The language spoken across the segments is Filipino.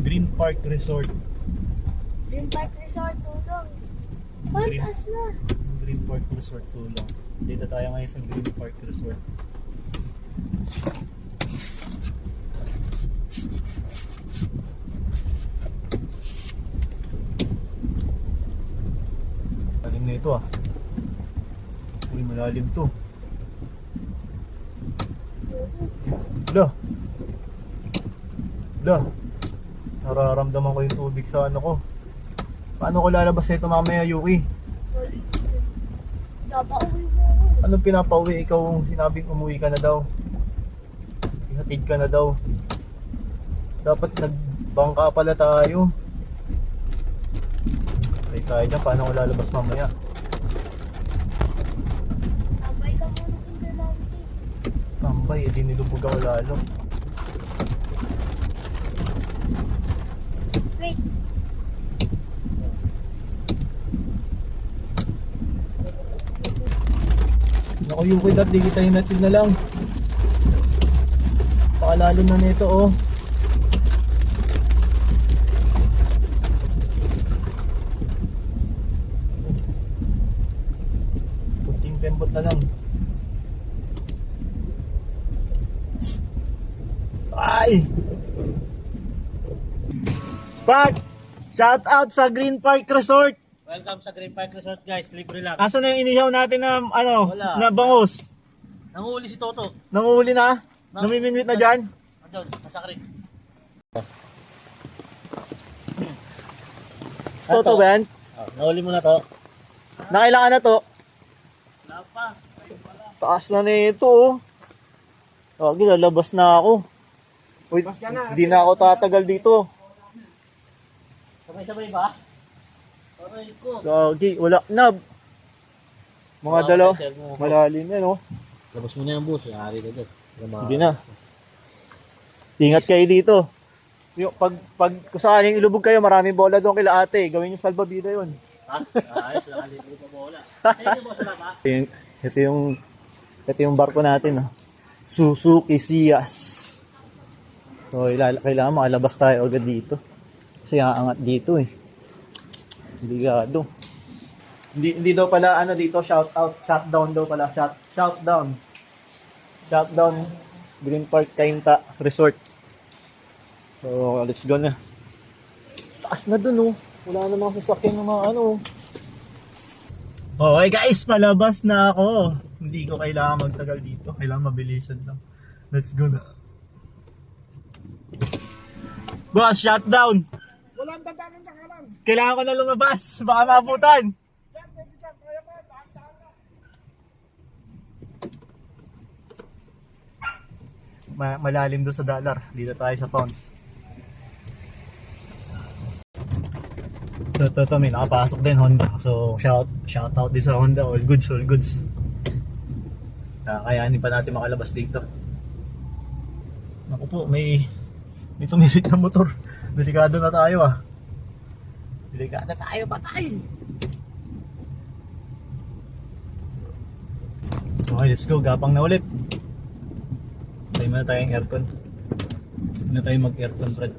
Green Park Resort. Dream Park Resort, tulong. Pataas na. Green Park Resort tulong. Dito tayo ngayon sa Green Park Resort. Malalim na ito ah. Uy, malalim to. Lo. Lo. Nararamdaman ko yung tubig sa ano ko. Paano ko lalabas nito mamaya, Yuki? Napauwi mo. Anong pinapauwi? Ikaw ang sinabing umuwi ka na daw. Ihatid ka na daw. Dapat nagbangka pala tayo. Try tayo dyan. Paano ko lalabas mamaya? Tambay ka muna Kay. Tambay, edi nilubog ako lalo. Wait. Naku, yung kay di kita hinatid na lang. Pakalalo na nito, oh. Kunting pembot na lang. Ay! Pag! Shout out sa Green Park Resort! Welcome sa Green Park Resort guys, libre lang. Asan na yung inihaw natin na ano, Wala. na bangus? Nanguhuli si Toto. Nanguhuli na? Nang- Namimingwit na dyan? Andun, nasa creek. Toto ba yan? Oh, nahuli mo na to. Nakailangan na to. Wala pa. Taas na nito oh. Lagi lalabas na ako. Uy, hindi na ako tatagal dito. Sabay-sabay ba? Aray ko. Lagi, wala na. Mga mo. Malalim yan oh. Labas mo na yung bus, yari na doon. Hindi na. Ingat kayo dito. Yung, pag, pag kung sakaling ilubog kayo, maraming bola doon kila ate. Gawin yung salbabida yun. Ha? Ayos, nakalibre pa bola. Ayun? Ito yung, ito yung, barko natin. Oh. Suzuki Sias. So, kailangan makalabas tayo agad dito. Kasi aangat dito eh. Delikado. Hindi, hindi daw pala ano dito, shout out, shut down daw pala, shout, shout down. Shout down, Green Park Kainta Resort. So, let's go na. Taas na dun oh. Wala namang sasakyan ng mga ano oh. Okay guys, palabas na ako. Hindi ko kailangan magtagal dito. Kailangan mabilisan lang. Let's go na. Boss, shutdown! Walang dadaanan sa kanan. Kailangan ko na lumabas. Baka kaya na. Ma malalim doon sa dollar. Dito tayo sa pounds. So, to, to, may nakapasok din Honda. So, shout, shout out din sa Honda. All goods, all goods. Uh, kayanin pa natin makalabas dito. Naku po, may may tumirik na motor. Delikado na tayo ah. Delikado na tayo, patay! Okay, let's go. Gapang na ulit. Tayo muna tayong aircon. Hindi na tayo mag-aircon, Fred.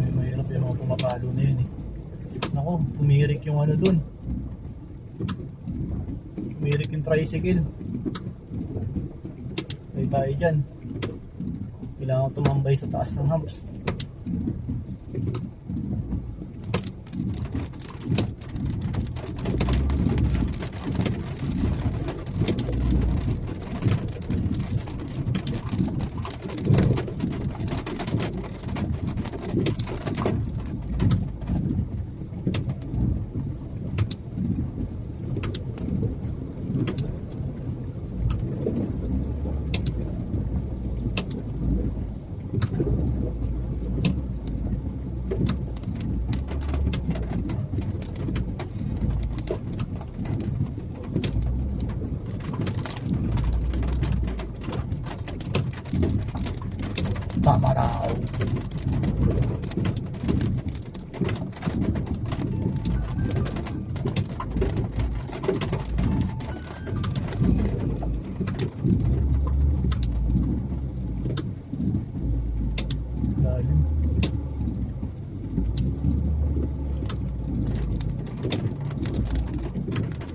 Ay, pumapalo na yun eh. Nako, tumirik yung ano dun. Tumirik yung tricycle. Tayo tayo dyan. Kailangan tumambay sa taas ng humps. Tama.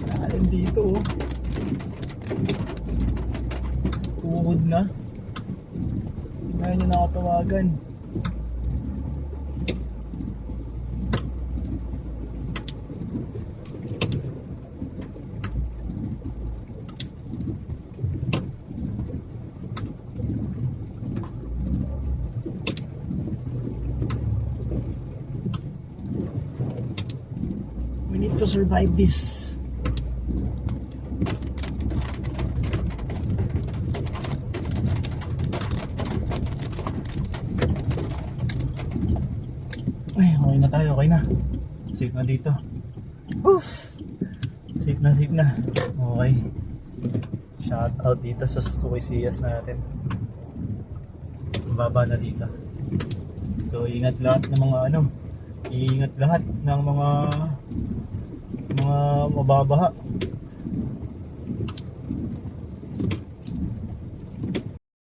Lalim dito oh. Tuhod na. Ngayon niya nakatawagan. We need to survive this. Ay, okay na tayo, okay na. Safe na dito. Oof! Safe na, safe na. Okay. Shout out dito sa Suzuki Siyas natin. Baba na dito. So, ingat lahat ng mga ano. Ingat lahat ng mga mga mababaha.